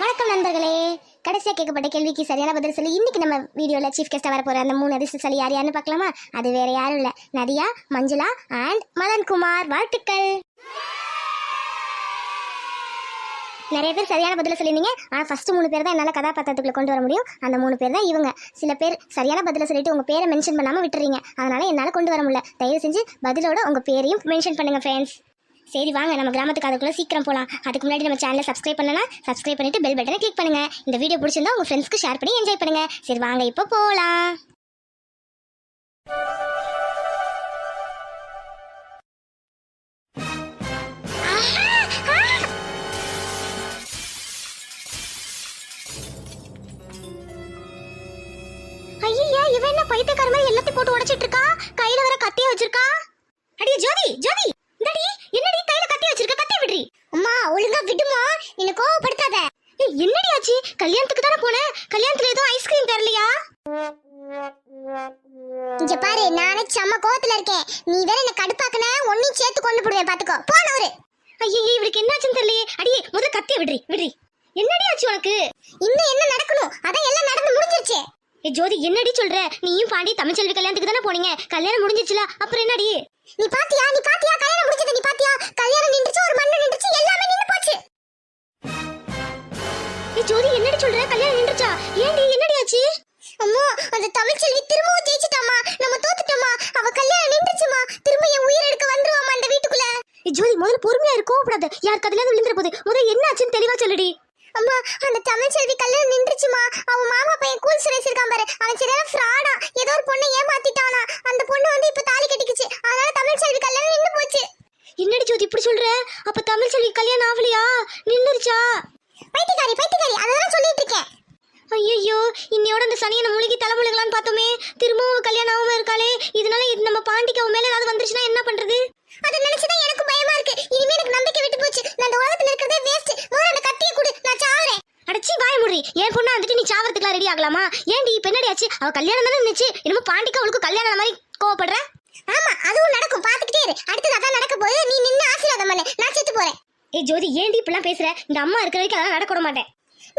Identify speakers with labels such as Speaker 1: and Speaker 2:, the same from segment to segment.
Speaker 1: வணக்கம் நண்பர்களே. கடைசியாக கேட்கப்பட்ட கேள்விக்கு சரியான பதில் சொல்லி இன்னைக்கு நம்ம வீடியோவில் சீஃப் கெஸ்ட்டாக வர போகிற அந்த மூணு அதிர்ஷ்டசாலி யார் யாருன்னு பார்க்கலாமா? அது வேற யாரும் இல்லை. நதியா மஞ்சுளா அண்ட் மதன்குமார். வாழ்த்துக்கள். நிறைய பேர் சரியான பதில் சொல்லியிருந்தீங்க. ஆனால் ஃபஸ்ட்டு மூணு பேர் தான் என்னால் கதாபாத்திரத்துக்குள்ள கொண்டு வர முடியும். அந்த மூணு பேர் தான் இவங்க. சில பேர் சரியான பதில் சொல்லிட்டு உங்கள் பேரை மென்ஷன் பண்ணாமல் விட்டுறீங்க. அதனால என்னால் கொண்டு வர முடியல. தயவு செஞ்சு பதிலோட உங்கள் பேரையும் மென்ஷன் பண்ணுங்க ஃப்ரெண்ட்ஸ் சரி வாங்க நம்ம கிராமத்துக்கு அதுக்குள்ளே சீக்கிரம் போகலாம் அதுக்கு முன்னாடி நம்ம சேனலை சப்ஸ்கிரைப் பண்ணனா சப்ஸ்கிரைப் பண்ணிட்டு பெல் பட்டனை கிளிக் பண்ணுங்க. இந்த வீடியோ பிடிச்சிருந்தா உங்கள் ஃப்ரெண்ட்ஸ்க்கு ஷேர் பண்ணி என்ஜாய் பண்ணுங்க. சரி வாங்க இப்போ போகலாம் ஐயா இவன் என்ன பைத்தியக்கார மாதிரி எல்லாத்தையும் போட்டு உடைச்சிட்டு இருக்கா? கையில வர கத்திய வச்சிருக்கா? அடியே ஜோதி ஜோதி! இந்தடி என்னடி கையில கத்தி வச்சிருக்க? கத்தி விடுறி. அம்மா ஒழுங்கா விடுமா? என்ன கோவப்படுத்தாத. ஏய், என்னடி ஆச்சு? கல்யாணத்துக்கு தானே போனேன் கல்யாணத்துல ஏதோ ஐஸ்கிரீம் தரலையா? இங்க பாரு நானே செம்ம கோவத்துல இருக்கேன். நீ வேற என்ன கடுப்பாக்குன? ஒன்னும் சேர்த்து கொண்டு போடுவேன் பாத்துக்கோ. போனவரு ஐயோ இவளுக்கு என்னாச்சுன்னு தெரியலையே. அடியே முத கத்திய விடுறி விடுறி. என்னடி ஆச்சு உனக்கு? இன்னும் என்ன நடக்கணும்? அதான் எல்லாம் நடந்து முடிஞ்சிருச்சு. ஏ ஜோதி என்னடி சொல்ற? நீயும் பாண்டி தமிழ்ச்செல்வி கல்யாணத்துக்கு தானே போனீங்க? கல்யாணம் முடிஞ்சிருச்சுல அப்புறம் என்னடி? நீ பாத்தியா? நீ பாத்தியா? கல்யாணம் முடிச்சது நீ பாத்தியா? கல்யாணம் நின்றுச்சு ஒரு மண்ணு நின்றுச்சு எல்லாமே நின்னு போச்சு. ஏ ஜோதி என்னடி சொல்ற? கல்யாணம் நின்றுச்சா? ஏன்டி என்னடி ஆச்சு அம்மா அந்த தமிழ்ச்செல்வி திரும்பவும் ஜெயிச்சிட்டாமா நம்ம தோத்துட்டோமா அவ கல்யாணம் நின்றுச்சுமா திரும்ப என் உயிர் எடுக்க வந்துருவாமா அந்த வீட்டுக்குள்ள. ஏ ஜோதி முதல்ல பொறுமையா இரு கோவப்படாத. யார் கதையில விழுந்துற போகுது முதல்ல என்ன ஆச்சுன்னு தெளிவா சொல்லுடி. அம்மா அந்த தமிழ்ச்செல்வி கல்யாணம் நின்றுச்சுமா அவன் மாமா பையன் கூல் சுரேஷ் இருக்கான் பாரு. அவன் சரியான ஃப்ராடா ஏதோ ஒரு பொண்ணை ஏமாத்திட்டானா அந்த பொண்ணு வந்து இப்ப தாலி கட்டிக்குச்சு அதனால தமிழ்ச்செல்வி கல்யாணம் நின்னு போச்சு என்னடி ஜோதி இப்படி சொல்ற அப்ப தமிழ்ச்செல்வி கல்யாணம் ஆகலையா நின்னுருச்சா பைத்தியக்காரி பைத்தியக்காரி அதெல்லாம் சொல்லிட்டு இருக்கேன். ஐயோ இன்னையோட அந்த சனியனை முழுகி தலைமுழுகலான்னு பார்த்தோமே. திரும்பவும் கல்யாணம் ஆகாம இருக்காளே. இதனால இது நம்ம பாண்டிக்கு அவன் மேல ஏதாவது வந்துருச்சுன்னா என்ன பண்றது? அதை நினைச்சுதான் எனக்கு பயமா இருக்கு. இனிமே எனக்கு நம்பிக்கை விட்டு போச்சு. நான் இந்த உலகத்துல இருக்கிறதே வேஸ்ட் முதல்ல அந்த கத்தியை கொடு. நான் சாவறேன். அடச்சி வாய் முடி. என் பொண்ணா வந்துட்டு நீ சாவறதுக்குலாம் ரெடி ஆகலாமா? ஏன்டி இப்ப என்னடி ஆச்சு? அவ கல்யாணம் தானே இருந்துச்சு. என்னமோ பாண்டிக்கு அவளுக்கு கல்யாணம் மாதிரி கோவப்படுற? ஆமா அதுவும் நடக்கும். பாத்துக்கிட்டே இரு. அடுத்தது அதான் நடக்க போயே நீ நின்னு ஆசீர்வாதம் பண்ணு நான் செத்து ஏய் ஜோதி ஏன்டி இப்படிலாம் பேசுற? இந்த அம்மா இருக்கிற வரைக்கும் அதெல்லாம் நடக்க விட மாட்டேன்.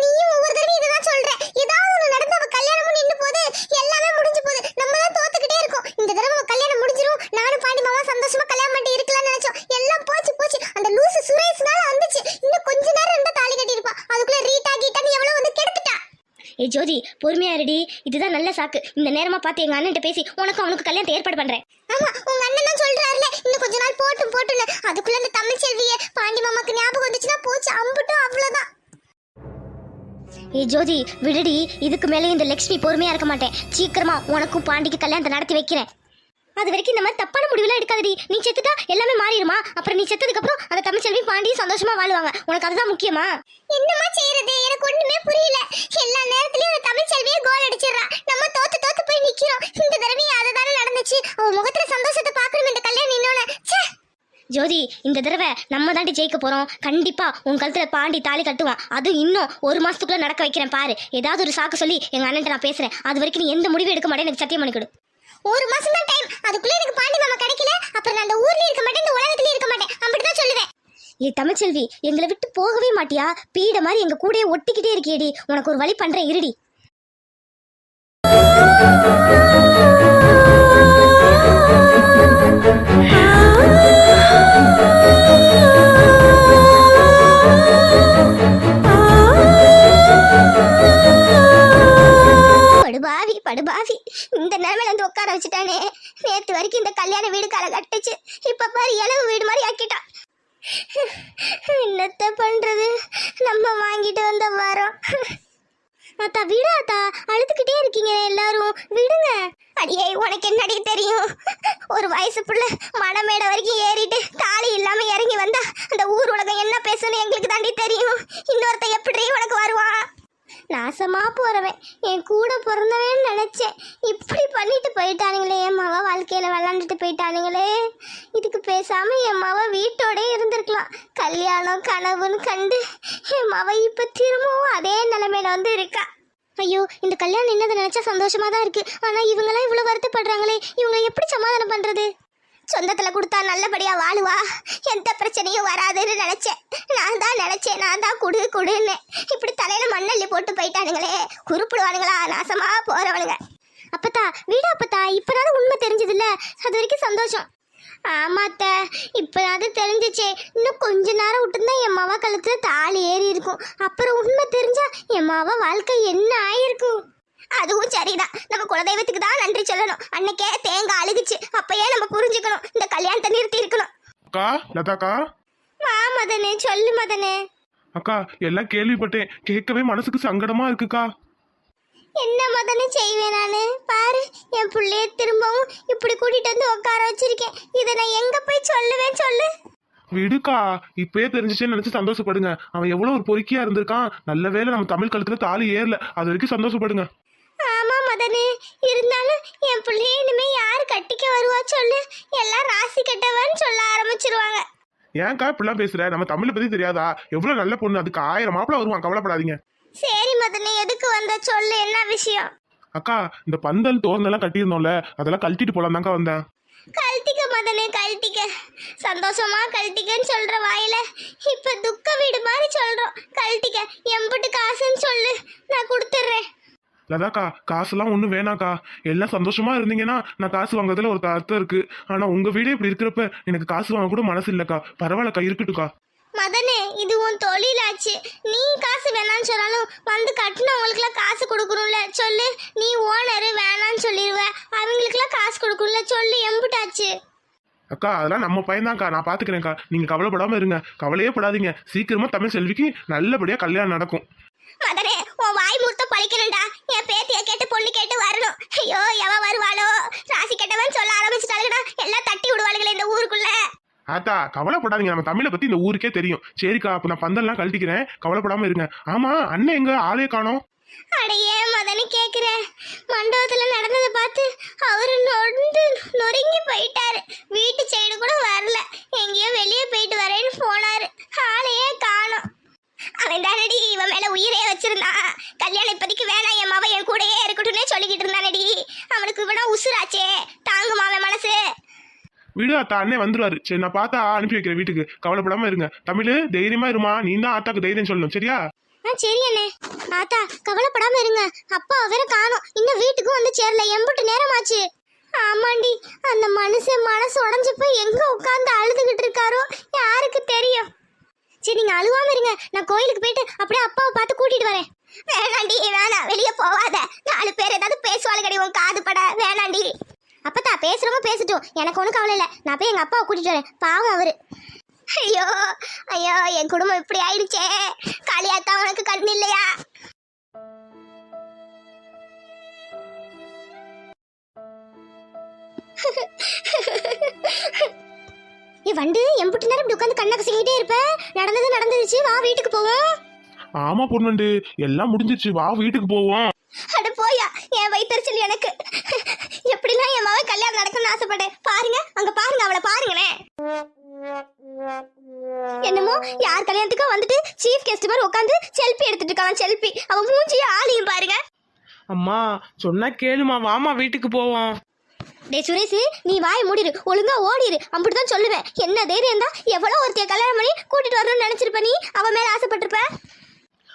Speaker 1: நீயும் ஒவ்வொரு தடவையும் இதுதான் சொல்ற. ஏதாவது ஒண்ணு நடந்து அவ கல்யாணமும் நின்னு போது எல்லாமே முடிஞ்சு போகுது நம்ம தான் தோத்துக்கிட்டே இருக்கோம். இந்த தடவை கல்யாணம் முடிஞ்சிரும். நானும் பாண்டி மாமா சந்தோஷமா கல்யாணம் பண்ணி இருக்கலாம்னு நினைச்சோம். எல்லாம் போச்சு போச்சு. அந்த லூசு சுரேஷ்னால வந்துச்சு. இன்னும் கொஞ்ச நேரம் இருந்தா தாலி கட்டியிருப்பா. அதுக்குள்ள ரீட்டா கீட்டான்னு எவ்வளவு வந்து கெடுத்துட்டா ஏய் ஜோதி பொறுமையா இருடி. இதுதான் நல்ல சாக்கு. இந்த நேரமா பார்த்து எங்க அண்ணன்ட்ட பேசி உனக்கு அவனுக்கு கல்யாணத்தை ஏற்பாடு பண்றேன். ஆமா உங்க அண்ணன் தான் சொல்றாருல. இன்னும் கொஞ்ச நாள் போட்டும் போட்டுன்னு. அதுக்குள்ள இந்த தமிழ் செல்விய பாண்டி மாமாக்கு ஞாபகம் வந்துச்சுன்னா போச்சு அம்புட்டும் அவ்வளவுதான். ஏய் ஜோதி விடுடி. இதுக்கு மேலே இந்த லக்ஷ்மி பொறுமையா இருக்க மாட்டேன். சீக்கிரமா உனக்கும் பாண்டிக்கு கல்யாணத்தை நடத்தி வைக்கிறேன். அது வரைக்கும் இந்த மாதிரி தப்பான முடிவுலாம் எடுக்காதடி. நீ செத்துட்டா எல்லாமே மாறிடுமா? அப்புறம் நீ செத்ததுக்கு அப்புறம் அந்த தமிழ்ச்செல்வி பாண்டி சந்தோஷமா வாழுவாங்க. உனக்கு அதுதான் முக்கியமா? என்னமா செய்யறது எனக்கு ஒண்ணுமே புரியல. எல்லா நேரத்துலயும் அந்த தமிழ்ச்செல்வியே கோல் அடிச்சிடுறா. நம்ம தோத்து தோத்து போய் நிக்கிறோம். இந்த தடவையும் அதுதானே நடந்துச்சு. அவ முகத்துல சந்தோஷத்தை பார்க்கணும் இந்த கல்யாணம் இன்னொன்னு ஜோதி இந்த தடவை நம்ம தாண்டி ஜெயிக்க போறோம். கண்டிப்பா உன் கழுத்துல பாண்டி தாலி கட்டுவான். அது இன்னும் ஒரு மாசத்துக்குள்ள நடக்க வைக்கிறேன் பாரு. ஏதாவது ஒரு சாக்கு சொல்லி எங்க அண்ணன் நான் பேசுறேன். அது வரைக்கும் நீ எந்த முடிவு எடுக்க மாட்டேன் எனக்கு சத்தியம் பண்ணி கொடு ஒரு மாசம் தான் டைம் அதுக்குள்ள எனக்கு பாண்டி மாமா கிடைக்கல. அப்புறம் நான் அந்த ஊர்லயே இருக்க மாட்டேன் இந்த உலகத்துல இருக்க மாட்டேன். அப்படி தான் சொல்லுவேன். ஏ தமிழ்ச்செல்வி எங்களை விட்டு போகவே மாட்டியா? பீட மாதிரி எங்க கூடயே ஒட்டிக்கிட்டே இருக்கியேடி. உனக்கு ஒரு வழி பண்றேன் இருடி. படுபாவி இந்த நிலைமையில வந்து உட்கார வச்சுட்டானே. நேத்து வரைக்கும் இந்த கல்யாண வீடு கால கட்டுச்சு. இப்ப பாரு இலவு வீடு மாதிரி ஆக்கிட்டான். என்னத்த பண்றது? நம்ம வாங்கிட்டு வந்த வரோம். அத்தா விடு அத்தா. அழுதுகிட்டே இருக்கீங்க எல்லாரும். விடுங்க. அடியே உனக்கு என்னடி தெரியும்? ஒரு வயசு புள்ள மனமேடை வரைக்கும் ஏறிட்டு தாலி இல்லாம இறங்கி வந்தா அந்த ஊர் உலகம் என்ன பேசணும் எங்களுக்கு தாண்டி தெரியும். இன்னொருத்த எப்படி உனக்கு வருவான்? நாசமாக போகிறவன் என் கூட பிறந்தவன் நினச்சேன். இப்படி பண்ணிட்டு போயிட்டானுங்களே. என் மாவா வாழ்க்கையில் விளாண்டுட்டு போயிட்டானுங்களே. இதுக்கு பேசாமல் என் மாவா வீட்டோட இருந்திருக்கலாம். கல்யாணம் கனவுன்னு கண்டு என் மாவா இப்போ திரும்பவும் அதே நிலைமையில வந்து இருக்கா. ஐயோ இந்த கல்யாணம் என்னது நினச்சா சந்தோஷமாக தான் இருக்குது ஆனால் இவங்கெல்லாம் இவ்வளோ வருத்தப்படுறாங்களே. இவங்க எப்படி சமாதானம் பண்ணுறது சொந்தத்தில் கொடுத்தா நல்லபடியாக வாழுவா. எந்த பிரச்சனையும் வராதுன்னு நினச்சேன். நான் தான் நினச்சேன் நான் தான் குடு குடுன்னு. இப்படி தலையில் மண்ணள்ளி போட்டு போயிட்டானுங்களே. குறிப்பிடுவானுங்களா? நாசமாக போகிறவனுங்க அப்பத்தா வீடு அப்பத்தா? இப்பதான் உண்மை தெரிஞ்சதில்ல? அது வரைக்கும் சந்தோஷம். ஆமாத்த இப்போதாவது தெரிஞ்சிச்சே. இன்னும் கொஞ்ச நேரம் விட்டுருந்தா என் மாவா கழுத்தில் தாலி ஏறி இருக்கும். அப்புறம் உண்மை தெரிஞ்சா என் மாவா வாழ்க்கை என்ன ஆயிருக்கும்? அதுவும் சரிதான். நம்ம குலதெய்வத்துக்கு தான் நன்றி சொல்லணும். அன்னைக்கே தேங்காய் அழுகுச்சு. அப்பயே நம்ம புரிஞ்சுக்கணும். இந்த கல்யாணத்தை நிறுத்தி இருக்கணும்
Speaker 2: அக்கா லதாக்கா?
Speaker 1: வா மதனே சொல்லு மதனே.
Speaker 2: அக்கா எல்லாம் கேள்விப்பட்டேன். கேட்கவே மனசுக்கு சங்கடமா இருக்குக்கா.
Speaker 1: என்ன மதனே செய்வேன் நானு? பாரு என் புள்ளைய திரும்பவும் இப்படி கூட்டிட்டு வந்து உட்கார வச்சிருக்கேன். இதை நான் எங்க போய் சொல்லுவேன் சொல்லு?
Speaker 2: விடுக்கா. இப்பயே தெரிஞ்சிச்சேன்னு நினைச்சு சந்தோஷப்படுங்க. அவன் எவ்வளவு ஒரு பொறுக்கியா இருந்திருக்கான். நல்ல வேளை நம்ம தமிழ் கழுத்துல தாலி ஏறல. அது வரைக்கும் சந்தோஷப்படுங்க.
Speaker 1: ஆமா மதனே. இருந்தாலும் என் பிள்ளைய இனிமே யாரு கட்டிக்க வருவா சொல்லு. எல்லாம் ராசி கட்டவன்னு சொல்ல ஆரம்பிச்சிருவாங்க.
Speaker 2: ஏன்க்கா இப்படிலாம் பேசுற? நம்ம தமிழை பத்தி தெரியாதா? எவ்வளவு நல்ல பொண்ணு. அதுக்கு ஆயிரம் மாப்பிள்ள வருவான். கவலைப்படாதீங்க.
Speaker 1: சரி மதனே. எதுக்கு வந்த சொல்லு. என்ன விஷயம்?
Speaker 2: அக்கா இந்த பந்தல் தோரணம் எல்லாம் கட்டியிருந்தோம்ல அதெல்லாம் கழட்டிட்டு போலாம் தான்க்கா வந்தேன்.
Speaker 1: கழட்டிக்க மதனே. கழட்டிக்க. சந்தோஷமா கழட்டிக்கன்னு சொல்ற வாயில இப்ப துக்க வீடு மாதிரி சொல்றோம். கழட்டிக்க. எம்புட்டு காசுன்னு சொல்லு. நான் கொடுத்துட்றேன்.
Speaker 2: லதாக்கா காசுலாம் ஒன்றும் வேணாக்கா. எல்லாம் சந்தோஷமா இருந்தீங்கன்னா நான் காசு வாங்குறதுல ஒரு அர்த்தம் இருக்கு. ஆனா உங்க வீடே இப்படி இருக்கிறப்ப எனக்கு காசு வாங்க கூட மனசு இல்லக்கா. பரவாயில்லக்கா இருக்கட்டும்க்கா.
Speaker 1: மதனே இது உன் தொழிலாச்சு. நீ காசு வேணாம்னு சொன்னாலும் வந்து கட்டினவங்களுக்குலாம் காசு கொடுக்கணும்ல. சொல்லு நீ ஓனரு வேணாம்னு சொல்லிடுவ அவங்களுக்குலாம் காசு கொடுக்கணும்ல. சொல்லு எம்புட்டாச்சு.
Speaker 2: அக்கா அதெல்லாம் நம்ம பையன்தான்க்கா. நான் பாத்துக்கிறேன்க்கா. நீங்க கவலைப்படாம இருங்க. கவலையே படாதீங்க. சீக்கிரமா தமிழ் செல்விக்கு நல்லபடியா கல்யாணம் நடக்கும்.
Speaker 1: மதனே உன் வாய் பழிக்கணும்டா. என் பேத்திய கேட்டு பொண்ணு கேட்டு வரணும். ஐயோ எவ வருவாளோ? ராசி கெட்டவன் சொல்ல ஆரம்பிச்சுட்டாளுடா எல்லாம் தட்டி விடுவாளுங்களே இந்த ஊருக்குள்ள.
Speaker 2: ஆத்தா கவலைப்படாதீங்க. நம்ம தமிழை பத்தி இந்த ஊருக்கே தெரியும். சரிக்கா அப்ப நான் பந்தல்லாம் கழட்டிக்கிறேன். கவலைப்படாம இருங்க. ஆமா அண்ணன் எங்க? ஆளே காணோம்.
Speaker 1: அட ஏன் மதனி கேக்குற? மண்டபத்துல நடந்ததை பார்த்து அவரு நொந்து நொறுங்கி போயிட்டாரு. வீட்டு சைடு கூட வரல. எங்கேயோ வெளியே போயிட்டு வரேன்னு போனாரு. ஆளையே காணோம். அவன் தானடி இவன் மேல உயிரே வச்சிருந்தான். கல்யாணம் இப்போதைக்கு வேணாம் என் மாவன் என் கூடயே இருக்கட்டும்னே சொல்லிக்கிட்டு இருந்தானடி. அவனுக்கு இவனா உசுராச்சே. தாங்குமா அவன் மனசு?
Speaker 2: விடு அத்தா அண்ணன் வந்துருவாரு. சரி நான் பார்த்தா அனுப்பி வைக்கிறேன் வீட்டுக்கு. கவலைப்படாம இருங்க. தமிழ் தைரியமா இருமா. நீ தான் ஆத்தாக்கு தைரியம் சொல்லணும். சரியா?
Speaker 1: ஆ சரி அண்ணே. ஆத்தா கவலைப்படாம இருங்க. அப்பா வேற காணோம். இன்னும் வீட்டுக்கும் வந்து சேரல. எம்புட்டு நேரமாச்சு. ஆமாண்டி அந்த மனுஷன் மனசு உடஞ்சு போய் எங்க உட்காந்து அழுதுகிட்டு இருக்காரோ? யாருக்கு தெரியும்? சரி நீங்க அழுவாம இருங்க. நான் கோயிலுக்கு போயிட்டு அப்படியே அப்பாவை பார்த்து கூட்டிட்டு வரேன். வேணாண்டி வேணாம் வெளியே போவாத. நாலு பேர் ஏதாவது கிடையாது உன் காது பட. வேணாண்டி. அப்பத்தா பேசுறவங்க பேசட்டும். எனக்கு ஒன்றும் கவலை இல்லை. நான் போய் எங்க அப்பாவை கூட்டிட்டு வரேன். பாவம் அவரு. ஐயோ ஐயோ என் குடும்பம் இப்படி ஆயிடுச்சே. காளியாத்தா உனக்கு கண் இல்லையா? ஏ வண்டு எம்புட்டு நேரம் இப்படி உட்காந்து கண்ணை கசங்கிட்டே இருப்ப? நடந்தது நடந்துருச்சு வா வீட்டுக்கு போவோம்
Speaker 2: ஆமா பொண்ணுண்டு எல்லாம் முடிஞ்சிருச்சு வா வீட்டுக்கு போவோம்.
Speaker 1: அட போயா என் வயிற்றுச்சல் எனக்கு. எப்படிலாம் என் மகன் கல்யாணம் நடக்கும்னு ஆசைப்பட்டேன். பாருங்க அங்க பாருங்க அவளை பாருங்களேன். என்னமோ யார் கல்யாணத்துக்கும் வந்துட்டு சீஃப் கெஸ்ட் மாதிரி உட்காந்து செல்ஃபி எடுத்துட்டு இருக்கான் செல்ஃபி அவன் மூஞ்சியும் ஆளையும் பாருங்க.
Speaker 3: அம்மா சொன்னா கேளுமா வாமா வீட்டுக்கு போவோம்.
Speaker 1: டேய் சுரேஷ் நீ வாய் மூடிரு ஒழுங்கா ஓடிரு. அப்படிதான் சொல்லுவேன். என்ன தைரியம் தான் எவ்வளவு ஒருத்தைய கல்யாணம் பண்ணி கூட்டிட்டு வரணும்னு நினைச்சிருப்ப நீ? அவன் மேல ஆசைப்பட்டிருப்ப?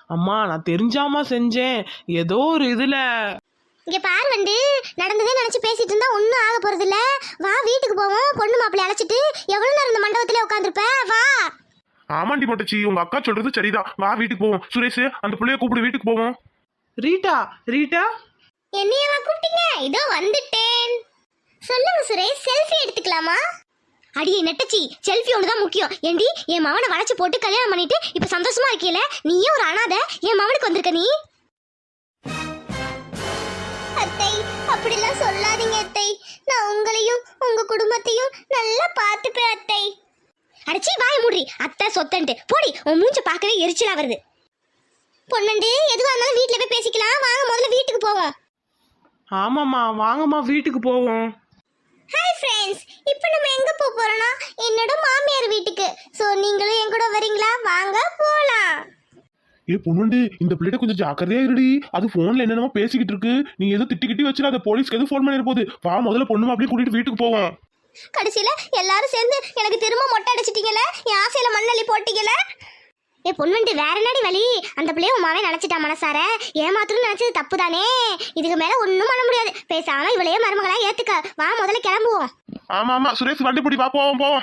Speaker 3: அம்மா நான் தெரிஞ்சாமா செஞ்சேன். ஏதோ ஒரு இதுல.
Speaker 1: இங்க பாரு வந்து நடந்ததே நினைச்சு பேசிட்டு இருந்தா ஒண்ணும் ஆக போறது இல்ல வா வீட்டுக்கு போவோம். பொண்ணு மாப்பிள்ளை அழைச்சிட்டு எவ்வளவு நேரம் இந்த மண்டபத்திலே உட்காந்துருப்ப வா.
Speaker 2: ஆமாண்டி மொட்டச்சி உங்க அக்கா சொல்றது சரிதான். வா வீட்டுக்கு போவோம். சுரேஷ் அந்த பிள்ளைய கூப்பிடு வீட்டுக்கு போவோம்.
Speaker 3: Rita Rita.
Speaker 1: என்னையவா கூப்பிட்டீங்க? இதோ வந்துட்டேன். சொல்லுங்க சுரேஷ் செல்ஃபி எடுத்துக்கலாமா? அடியே நெட்டச்சி செல்ஃபி ஒன்று தான் முக்கியம். ஏண்டி என் மவனை வளைச்சு போட்டு கல்யாணம் பண்ணிட்டு இப்ப சந்தோஷமா இருக்கீல? நீயே ஒரு அனாதை என் மவனுக்கு வந்திருக்க நீ? அத்தை அப்படிலாம் சொல்லாதீங்க அத்தை. நான் உங்களையும் உங்க குடும்பத்தையும் நல்லா பார்த்துப்பேன் அத்தை. அடிச்சி வாய் மூடி அத்தை சொத்தன்ட்டு. போடி உன் மூஞ்ச பார்க்கவே எரிச்சலா வருது. பொன்னண்டு எதுவா இருந்தாலும் வீட்ல போய் பேசிக்கலாம். வாங்க முதல்ல வீட்டுக்கு போவோம்.
Speaker 3: ஆமாம்மா வாங்கம்மா வீட்டுக்கு போவோம்.
Speaker 1: ஹாய் ஃப்ரெண்ட்ஸ் இப்போ நம்ம எங்க போக போறோம்னா என்னோட மாமியார் வீட்டுக்கு. ஸோ நீங்களும் என் கூட வரீங்களா? வாங்க போலாம்.
Speaker 2: ஏ பொண்ணுண்டு இந்த பிள்ளைகிட்ட கொஞ்சம் ஜாக்கிரதையா இருடி. அது போன்ல என்னென்னமோ பேசிக்கிட்டு இருக்கு. நீ எதுவும் திட்டிக்கிட்டி வச்சிடாத போலீஸ்க்கு எதுவும் ஃபோன் பண்ணிட போகுது? வா முதல்ல பொண்ணு அப்படியே கூட்டிட்டு வீட்டுக்கு போவோம்.
Speaker 1: கடைசியில எல்லாரும் சேர்ந்து எனக்கு திரும்ப மொட்டை அடிச்சிட்டீங்கல்ல? என் ஆசையில மண்ணள்ளி போட்டீங்கல்ல? ஏ பொண்ணுண்டு வேற என்னடி வழி? அந்த பிள்ளைய உமாவே நினைச்சிட்டா மனசார? ஏமாத்துறன்னு நினைச்சது தப்பு தானே இதுக்கு மேல ஒண்ணும் பண்ண முடியாது. பேசாம இவளையே மருமகளா ஏத்துக்க. வா முதல்ல கிளம்புவோம்.
Speaker 2: ஆமா ஆமா. சுரேஷ் வண்டி பிடி வா போவோம்.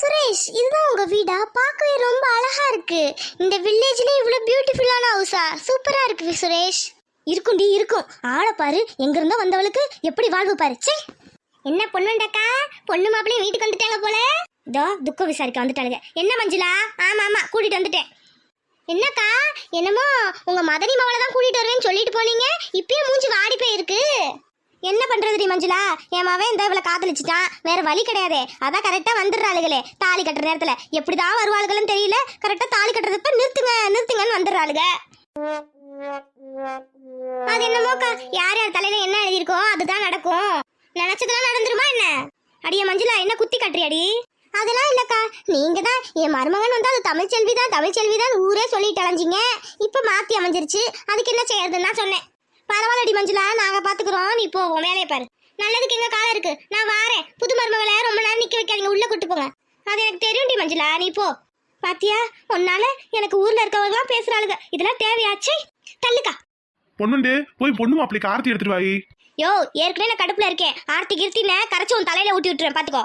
Speaker 1: சுரேஷ் இதுதான் உங்க வீடா? பார்க்கவே ரொம்ப அழகா இருக்கு. இந்த வில்லேஜ்ல இவ்வளவு பியூட்டிஃபுல்லான ஹவுஸா சூப்பரா இருக்கு சுரேஷ். இருக்கும்டி இருக்கும். ஆளை பாரு. எங்க இருந்தோ வந்தவளுக்கு எப்படி வாழ்வு பாரு. என்ன பொண்ணுண்டக்கா பொண்ணு மாப்பிளையும் வீட்டுக்கு வந்துட்டாங்க போல. இதோ துக்க விசாரிக்க வந்துட்டாளுங்க. என்ன மஞ்சுளா? ஆமா ஆமா கூட்டிட்டு வந்துட்டேன். என்னக்கா? என்னமோ உங்க மதனி மவளை தான் கூட்டிட்டு வருவேன்னு சொல்லிட்டு போனீங்க. இப்பயே மூஞ்சி வாடி போயிருக்கு. என்ன பண்றதுடி மஞ்சுளா? என் மவன் இந்த இவளை காதலிச்சிட்டான். வேற வழி கிடையாதே. அதான் கரெக்டா வந்துடுறாளுகளே. தாலி கட்டுற நேரத்துல. எப்படிதான் வருவாளுகளும் தெரியல. கரெக்டா தாலி கட்டுறதுப்ப நிறுத்துங்க நிறுத்துங்கன்னு வந்துடுறாளுக. அது என்னமோக்கா? யார் யார் தலையில என்ன எழுதியிருக்கோ அதுதான் நடக்கும். நினைச்சதெல்லாம் நடந்துருமா என்ன? அடியே மஞ்சுளா என்ன குத்தி கட்டுறியாடி? அதெல்லாம் இல்லக்கா. நீங்க தான் என் மருமகன் வந்து அது தமிழ் செல்வி தான் தமிழ் செல்வி தான் ஊரே சொல்லிட்டு அலைஞ்சிங்க. இப்ப மாத்தி அமைஞ்சிருச்சு. அதுக்கு என்ன செய்யறதுன்னு தான் சொன்னேன். பரவாயில்லடி மஞ்சுளா நாங்க பாத்துக்கிறோம். நீ போ உன் வேலையை பாரு. நல்லதுக்கு எங்க காலம் இருக்கு. நான் வாரேன். புது மருமகளை ரொம்ப நேரம் நிக்க வைக்காதீங்க. உள்ள கூட்டு போங்க. அது எனக்கு தெரியும்டி மஞ்சுளா நீ போ. பாத்தியா? உன்னால எனக்கு ஊர்ல இருக்கவங்கலாம் பேசுறாளுங்க. இதெல்லாம் தேவையாச்சே தள்ளுக்கா.
Speaker 2: பொண்ணுண்டு போய் பொண்ணு மாப்பிளைக்கு ஆர்த்தி எடுத்துட்டு வாயி.
Speaker 1: யோ ஏற்கனவே நான் கடுப்புல இருக்கேன். ஆர்த்தி கிருத்தின கரைச்சு உன் தலையில ஊட்டி விட்டுறேன் பாத்துக்கோ.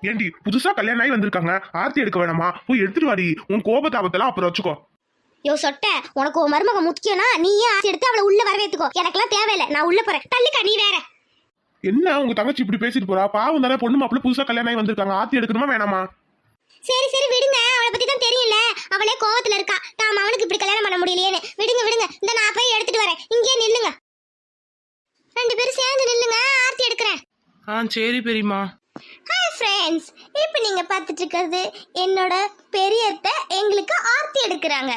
Speaker 2: ஏண்டி புதுசா கல்யாணம் ஆகி வந்திருக்காங்க. ஆர்த்தி எடுக்க வேணாமா? போய் எடுத்துட்டு வாடி. உன் கோபத்தாபத்தெல்லாம் அப்புறம் வச்சுக்கோ.
Speaker 1: யோ சொட்ட உனக்கு உன் மருமக முக்கியம்னா நீயே ஆர்த்தி எடுத்து அவளை உள்ள வரவேத்துக்கோ? எனக்கெல்லாம் தேவையில்லை. நான் உள்ள போறேன். தள்ளுக்கா நீ வேற.
Speaker 2: என்ன உங்க தங்கச்சி இப்படி பேசிட்டு போறா? பாவம் தானே பொண்ணு மாப்பிள்ள புதுசா கல்யாணம் ஆகி வந்திருக்காங்க. ஆர்த்தி எடுக்கணுமா வேணாமா?
Speaker 1: சரி சரி விடுங்க. அவளை பத்தி தான் தெரியல அவளே கோவத்துல இருக்கா. தாம் அவனுக்கு இப்படி கல்யாணம் பண்ண முடியலையேன்னு. விடுங்க விடுங்க. இந்த நான் போய் எடுத்துட்டு வரேன். இங்கேயே நில்லுங்க. ரெண்டு பேரும் சேர்ந்து நில்லுங்க. ஆர்த்தி எடுக்கிறேன்.
Speaker 3: ஆ சரி பெரியம்மா.
Speaker 1: ஹாய் ஃப்ரெண்ட்ஸ் இப்போ நீங்க பார்த்துட்டு இருக்கிறது என்னோட பெரியத்த எங்களுக்கு ஆர்த்தி எடுக்கிறாங்க.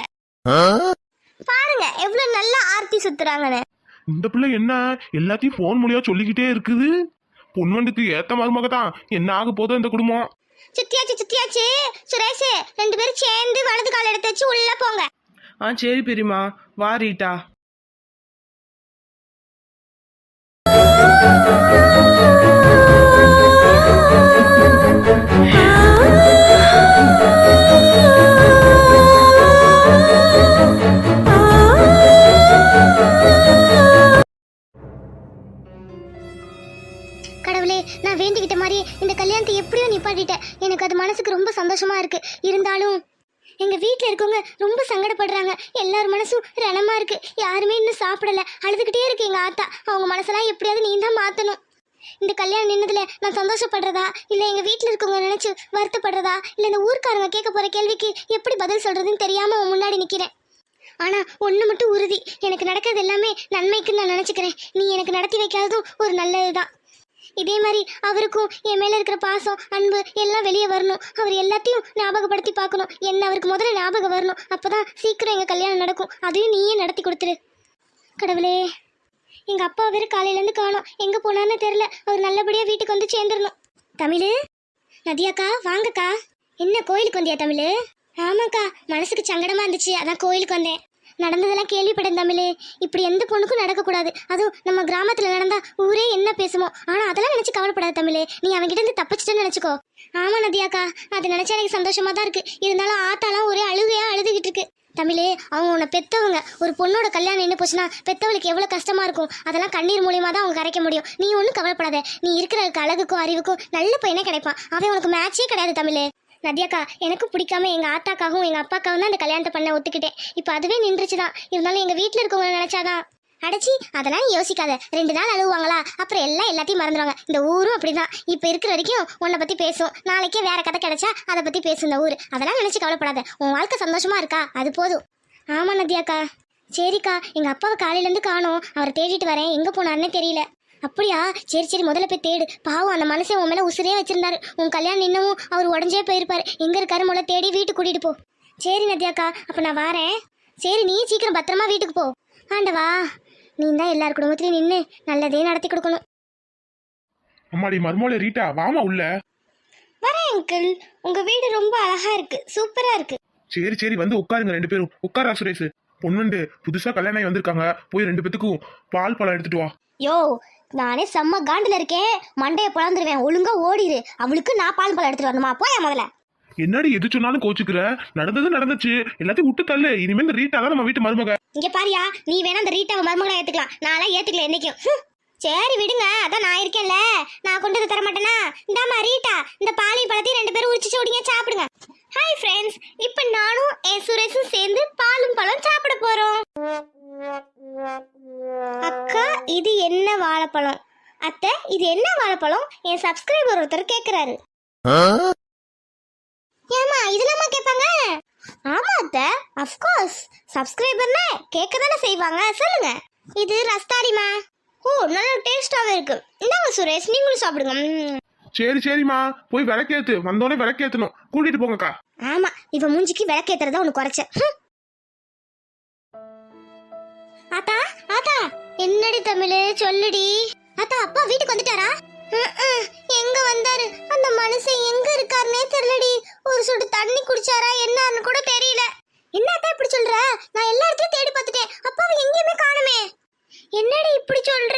Speaker 1: பாருங்க எவ்வளவு நல்ல ஆர்த்தி சுத்துறாங்கன்னு.
Speaker 2: இந்த பிள்ளை என்ன எல்லாத்தையும் போன் மூலியா சொல்லிக்கிட்டே இருக்குது? பொன்வண்டுக்கு ஏத்த மருமக தான் என்ன ஆக போதோ இந்த குடும்பம்?
Speaker 1: சுத்தியாச்சு சுத்தியாச்சு. சுரேஷ் ரெண்டு பேரும் சேர்ந்து வலது கால் எடுத்து வச்சு உள்ள போங்க.
Speaker 3: ஆ சரி பெரியம்மா. வா
Speaker 1: நான் வேண்டிக்கிட்ட மாதிரி இந்த கல்யாணத்தை எப்படியோ நிப்பாட்டிட்டேன் எனக்கு அது மனசுக்கு ரொம்ப சந்தோஷமா இருக்கு. இருந்தாலும் எங்க வீட்டில் இருக்கவங்க ரொம்ப சங்கடப்படுறாங்க. எல்லார் மனசும் ரணமா இருக்கு. யாருமே இன்னும் சாப்பிடல. அழுதுகிட்டே இருக்கு எங்க ஆத்தா. அவங்க மனசெல்லாம் எப்படியாவது நீ தான் மாத்தணும். இந்த கல்யாணம் நின்னதுல நான் சந்தோஷப்படுறதா? இல்ல எங்க வீட்டில் இருக்கவங்க நினைச்சு வருத்தப்படுறதா? இல்ல இந்த ஊர்க்காரங்க கேட்க போற கேள்விக்கு எப்படி பதில் சொல்றதுன்னு தெரியாம முன்னாடி நிக்கிறேன். ஆனா ஒண்ணு மட்டும் உறுதி. எனக்கு நடக்கிறது எல்லாமே நன்மைக்குன்னு நான் நினைச்சுக்கிறேன். நீ எனக்கு நடத்தி வைக்காததும் ஒரு நல்லதுதான். இதே மாதிரி அவருக்கும் என் மேலே இருக்கிற பாசம் அன்பு எல்லாம் வெளியே வரணும். அவர் எல்லாத்தையும் ஞாபகப்படுத்தி பார்க்கணும். என்ன அவருக்கு முதல்ல ஞாபகம் வரணும்? அப்போ தான் சீக்கிரம் எங்கள் கல்யாணம் நடக்கும். அதையும் நீயே நடத்தி கொடுத்துரு. கடவுளே எங்கள் அப்பா வேறு காலையிலேருந்து காணும். எங்கே போனான்னு தெரில அவர் நல்லபடியாக வீட்டுக்கு வந்து சேர்ந்துடணும் தமிழ் நதியாக்கா வாங்கக்கா. என்ன கோயிலுக்கு வந்தியா தமிழ்? ஆமாக்கா மனசுக்கு சங்கடமாக இருந்துச்சு. அதான் கோயிலுக்கு வந்தேன். நடந்ததெல்லாம் கேள்விப்பட்டேன் தமிழே. இப்படி எந்த பொண்ணுக்கும் நடக்கக்கூடாது. அதுவும் நம்ம கிராமத்தில் நடந்தா ஊரே என்ன பேசுமோ. ஆனால் அதெல்லாம் நினச்சி கவலைப்படாத தமிழே. நீ அவன்கிட்ட இருந்து தப்பிச்சிட்டேன்னு நினச்சிக்கோ. ஆமா நதியாக்கா. அது நினச்சா எனக்கு சந்தோஷமா தான் இருக்கு. இருந்தாலும் ஆத்தாலாம் ஒரே அழுகையாக அழுதுகிட்டு இருக்கு தமிழே அவங்க உன்னை பெத்தவங்க. ஒரு பொண்ணோட கல்யாணம் நின்று போச்சுன்னா பெத்தவளுக்கு எவ்வளோ கஷ்டமா இருக்கும்? அதெல்லாம் கண்ணீர் மூலியமாக தான் அவங்க கரைக்க முடியும். நீ ஒன்றும் கவலைப்படாத. நீ இருக்கிற அழகுக்கும் அறிவுக்கும் நல்ல பையனே கிடைப்பான். அவன் உனக்கு மேட்சே கிடையாது தமிழே. நதியாக்கா எனக்கும் பிடிக்காம எங்கள் ஆத்தாக்காகவும் எங்கள் அப்பாக்காகவும் தான் இந்த கல்யாணத்தை பண்ண ஒத்துக்கிட்டேன். இப்போ அதுவே நின்றுச்சு தான் இருந்தாலும் எங்கள் வீட்டில் இருக்கவங்க நினச்சாதான். அடைச்சி அதெல்லாம் நீ யோசிக்காத. ரெண்டு நாள் அழுவாங்களா அப்புறம் எல்லாம் எல்லாத்தையும் மறந்துடுவாங்க இந்த ஊரும் அப்படிதான். இப்போ இருக்கிற வரைக்கும் உன்னை பற்றி பேசும் நாளைக்கே வேற கதை கிடைச்சா அதை பற்றி பேசும் இந்த ஊர். அதெல்லாம் நினச்சி கவலைப்படாத. உன் வாழ்க்கை சந்தோஷமா இருக்கா? அது போதும். ஆமா நதியாக்கா. சரிக்கா எங்கள் அப்பாவை காலையிலேருந்து காணும். அவரை தேடிட்டு வரேன். எங்கே போனாருன்னே தெரியல. அப்படியா? சரி சரி முதல்ல போய் தேடு. பாவம் அந்த மனுஷன் உன் மேல உசுரே வச்சிருந்தாரு. உன் கல்யாணம் இன்னமும் அவர் உடஞ்சே போயிருப்பாரு. எங்க இருக்காரு முதல்ல தேடி? வீட்டுக்கு கூட்டிட்டு போ. சரி நதியாக்கா அப்ப நான் வாரேன். சரி நீ சீக்கிரம் பத்திரமா வீட்டுக்கு போ. ஆண்டவா நீ தான் எல்லார் குடும்பத்திலையும் நின்று நல்லதே நடத்தி கொடுக்கணும்.
Speaker 2: அம்மாடி மருமோல ரீட்டா வாமா உள்ள.
Speaker 1: வரேன் அங்கிள் உங்க வீடு ரொம்ப அழகா இருக்கு. சூப்பரா இருக்கு.
Speaker 2: சரி சரி வந்து உட்காருங்க ரெண்டு பேரும். உட்காரா சுரேஷ்? பொண்ணுண்டு புதுசா கல்யாணம் ஆகி வந்திருக்காங்க. போய் ரெண்டு பேத்துக்கும் பால் பழம் எடுத்துட்டு வா.
Speaker 1: யோ நானே செம்ம காண்டுல இருக்கேன். மண்டைய பிளந்துருவேன் ஒழுங்கா ஓடிடு அவளுக்கு நான் பால் பழம் எடுத்துட்டு வரணுமா? போயா முதல்ல.
Speaker 2: என்னடி எது சொன்னாலும் கோச்சுக்கிற? நடந்தது நடந்துச்சு. எல்லாத்தையும் விட்டு தள்ளு. இனிமே இந்த ரீட்டா தான் நம்ம வீட்டு மருமக.
Speaker 1: இங்க பாரியா நீ வேணா அந்த ரீட்டாவை மருமகளா ஏத்துக்கலாம். நான்லாம் ஏத்துக்கல என்னைக்கும். சரி விடுங்க. அதான் நான் இருக்கேன்ல. நான் கொண்டு வந்து தர மாட்டேனா இந்தாம்மா ரீட்டா. இந்த பாலையும் பழத்தையும் ரெண்டு பேரும் உரிச்சு சோடிங்க சாப்பிடுங்க. ஹாய் ஃப்ரெண்ட்ஸ் இப்போ நானும் என் சுரேஷும் சேர்ந்து பாலும் பழம் சாப்பிட போறோம். இது என்ன வாழைப்பழம்? அத்தை இது என்ன வாழைப்பழம்? என் சப்ஸ்கிரைபர் ஒருத்தர் கேக்குறாரு. ஏமா இதெல்லாமா கேட்பாங்க ஆமா அத்தை அஃப்கோர்ஸ் சப்ஸ்கிரைபர்னா கேட்க தானே செய்வாங்க சொல்லுங்க. இது ரஸ்தாரிமா ஓ நல்ல டேஸ்டாவே இருக்கு. இந்தாங்க சுரேஷ் நீங்களும் சாப்பிடுங்க.
Speaker 2: சரி சரிம்மா. போய் விளக்கேத்து. வந்தோடனே விளக்கேத்தணும். கூட்டிட்டு போங்கக்கா.
Speaker 1: ஆமா இவ மூஞ்சிக்கு விளக்கேத்துறதா ஒண்ணு குறைச்ச. ஆத்தா ஆத்தா. என்னடி தமிழ் சொல்லுடி. அத்தா அப்பா வீட்டுக்கு வந்துட்டாரா? எங்க வந்தாரு? அந்த மனுஷன் எங்க இருக்காருன்னே தெரியலடி. ஒரு சொட்டு தண்ணி குடிச்சாரா என்னன்னு கூட தெரியல. என்ன இப்படி சொல்ற? நான் எல்லா இடத்துலயும் தேடி பார்த்துட்டேன். அப்பாவை எங்கேயுமே காணுமே. என்னடி இப்படி சொல்ற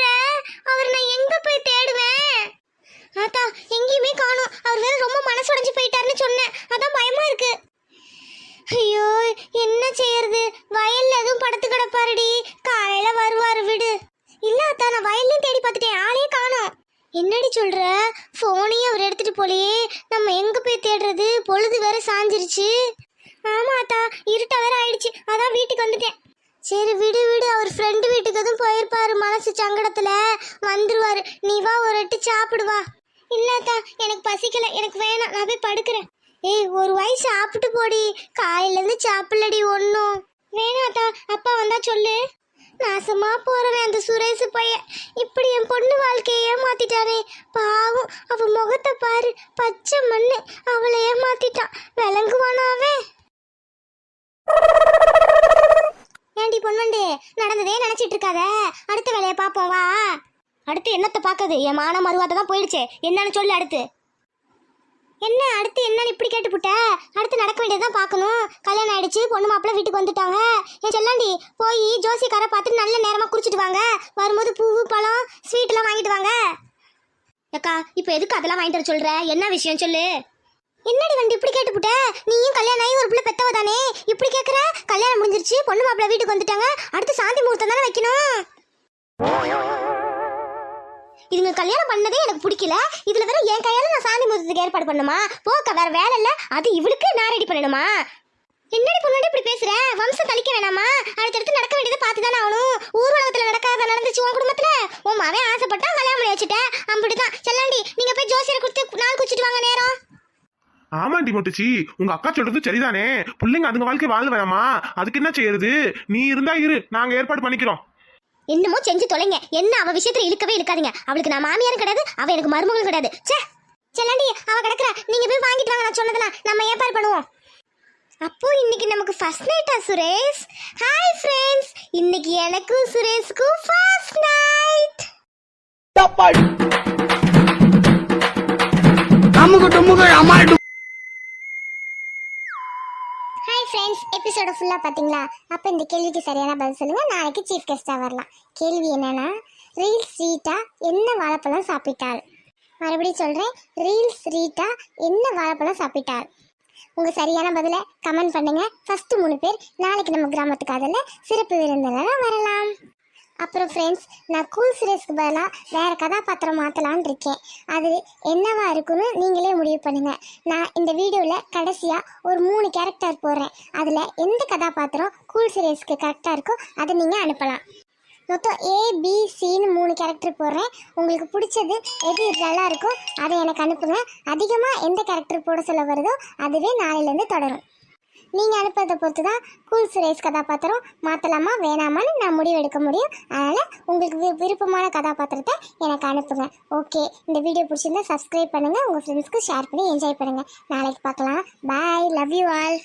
Speaker 1: அவர் நான் எங்க போய் தேடுவேன் ஆத்தா எங்கேயுமே காணோம் அவர் வேற ரொம்ப மனசுடைஞ்சு போயிட்டாருன்னு சொன்னேன் அதான் பயமா இருக்கு ஐயோ என்ன செய்யறது வயல்ல எதுவும் படுத்து கிடப்பாருடி காலையில வருவாரு விடு இல்ல அத்தா நான் வயல்லையும் தேடி பார்த்துட்டேன் ஆளே காணோம் என்னடி சொல்ற போனையும் அவர் எடுத்துட்டு போலையே நம்ம எங்க போய் தேடுறது பொழுது வேற சாஞ்சிருச்சு ஆமா அத்தா இருட்டா வேற ஆயிடுச்சு அதான் வீட்டுக்கு வந்துட்டேன். சரி விடு விடு. அவர் ஃப்ரெண்டு வீட்டுக்கு எதுவும் போயிருப்பாரு மனசு சங்கடத்துல. வந்துருவாரு. நீ வா ஒரு எட்டு சாப்பிடுவா இல்லாத்தா எனக்கு பசிக்கல. எனக்கு வேணாம். நான் போய் படுக்கிறேன். ஏய் ஒரு வாய் சாப்பிட்டு போடி. காலையிலேருந்து சாப்பிடலடி ஒன்றும் வேணாத்தா அப்பா வந்தா சொல்லு. நாசமா போறவன் அந்த சுரேஷ் பையன். இப்படி என் பொண்ணு வாழ்க்கையை ஏமாத்திட்டானே. பாவம் அவ முகத்தை பாரு. பச்சை மண்ணு. அவளை ஏமாத்திட்டான். விளங்குவானா அவன்? ஏண்டி பொண்ணுண்டு நடந்ததே நினைச்சிட்டு இருக்காத அடுத்த வேலையை பார்ப்போம் வா. அடுத்து என்னத்தை பார்க்கறது என் மான மருவாத்த தான் போயிடுச்சு. என்னன்னு சொல்லு அடுத்து. என்ன அடுத்து என்னன்னு இப்படி கேட்டுப்புட்ட? அடுத்து நடக்க வேண்டியதான் பார்க்கணும் கல்யாணம் ஆயிடுச்சு பொண்ணு மாப்பிள்ள வீட்டுக்கு வந்துட்டாங்க. என் செல்லாண்டி போய் ஜோசியக்காரை பார்த்து நல்ல நேரமாக குறிச்சிட்டு வாங்க. வரும்போது பூவு பழம் ஸ்வீட்லாம் வாங்கிட்டு வாங்க. அக்கா இப்போ எதுக்கு அதெல்லாம் வாங்கிட்டு வர சொல்கிற என்ன விஷயம் சொல்லு. என்னடி வண்டி இப்படி கேட்டுப்புட்ட? நீயும் கல்யாணம் ஆகி ஒரு பிள்ளை பெத்தவ தானே? இப்படி கேட்குற கல்யாணம் முடிஞ்சிருச்சு பொண்ணு மாப்பிள்ளை வீட்டுக்கு வந்துட்டாங்க. அடுத்து சாந்தி முகூர்த்தம் தானே வைக்கணும். இதுங்க கல்யாணம் பண்ணதே எனக்கு பிடிக்கல. இதுல வேற என் கையால நான் சாந்தி முகூர்த்தத்துக்கு ஏற்பாடு பண்ணுமா? போக்க வேற வேலை இல்ல. அது இவளுக்கு நான் ரெடி பண்ணணுமா? என்னடி பொண்ணு இப்படி பேசுற? வம்சம் கழிக்க வேணாமா? அடுத்தடுத்து நடக்க வேண்டியதை பார்த்து தானே ஆகணும். ஊர்வலகத்துல நடக்காத நடந்துச்சு உன் குடும்பத்துல? உன் மாவே ஆசைப்பட்டா கல்யாணம் பண்ணி வச்சுட்டேன் அப்படிதான். செல்லாண்டி நீங்க போய் ஜோசியரை கொடுத்து நாள் குச்சிட்டு வாங்க நேரம்.
Speaker 2: ஆமாண்டி மொட்டுச்சி உங்க அக்கா சொல்றது சரிதானே? பிள்ளைங்க அதுங்க வாழ்க்கை வாழ வேணாமா அதுக்கு என்ன செய்யறது? நீ இருந்தா இரு நாங்க ஏற்பாடு பண்ணிக்கிறோம்.
Speaker 1: என்னமோ செஞ்சு தொலைங்க. என்ன அவ விஷயத்துல இழுக்கவே இழுக்காதீங்க. அவளுக்கு நான் மாமியாரும் கிடையாது அவ எனக்கு மருமகளும் கிடையாது. ச்சே! செல்லாண்டி அவ கிடக்குறா. நீங்க போய் வாங்கிட்டு வாங்க நான் சொன்னதெல்லாம் நம்ம ஏற்பாடு பண்ணுவோம். அப்போ இன்னைக்கு நமக்கு ஃபர்ஸ்ட் நைட்டா சுரேஷ்? ஹாய் ஃப்ரெண்ட்ஸ் இன்னைக்கு எனக்கும் சுரேஷ்க்கும் ஃபர்ஸ்ட் நைட்
Speaker 4: அமுக்கு டுமுக்கு அம்மாள்
Speaker 1: ஹாய் ஃப்ரெண்ட்ஸ் எபிசோட ஃபுல்லாக பார்த்தீங்களா அப்போ இந்த கேள்விக்கு சரியான பதில் சொல்லுங்கள் நாளைக்கு சீஃப் கெஸ்ட்டாக வரலாம். கேள்வி என்னென்னா ரீல்ஸ் ரீட்டா என்ன வாழைப்பழம் சாப்பிட்டாள்? மறுபடியும் சொல்கிறேன் ரீல்ஸ் ரீட்டா என்ன வாழைப்பழம் சாப்பிட்டாள்? உங்கள் சரியான பதிலை கமெண்ட் பண்ணுங்கள் ஃபஸ்ட்டு மூணு பேர் நாளைக்கு நம்ம கிராமத்துக்கு அதில் சிறப்பு விருந்தினராக வரலாம். அப்புறம் ஃப்ரெண்ட்ஸ் நான் கூல் சுரேஷ்க்கு பதிலாக வேறு கதாபாத்திரம் மாற்றலான்னு இருக்கேன். அது என்னவா இருக்குன்னு நீங்களே முடிவு பண்ணுங்கள் நான் இந்த வீடியோவில் கடைசியாக ஒரு மூணு கேரக்டர் போடுறேன். அதில் எந்த கதாபாத்திரம் கூல் சுரேஷ்க்கு கரெக்டாக இருக்கோ அதை நீங்கள் அனுப்பலாம். மொத்தம் ஏபிசின்னு மூணு கேரக்டர் போடுறேன். உங்களுக்கு பிடிச்சது எது நல்லா இருக்கோ அதை எனக்கு அனுப்புங்க. அதிகமாக எந்த கேரக்டர் போட சொல்ல வருதோ அதுவே நாளையிலேருந்து தொடரும். நீங்கள் அனுப்புறதை பொறுத்து தான் கூல் சுரேஷ் கதாபாத்திரம் மாற்றலாமா வேணாமான்னு நான் முடிவு எடுக்க முடியும். அதனால் உங்களுக்கு வி- விருப்பமான கதாபாத்திரத்தை எனக்கு அனுப்புங்க. ஓகே இந்த வீடியோ பிடிச்சிருந்தா சப்ஸ்கிரைப் பண்ணுங்கள் உங்கள் ஃப்ரெண்ட்ஸ்க்கு ஷேர் பண்ணி என்ஜாய் பண்ணுங்கள் நாளைக்கு பார்க்கலாம். Bye love you all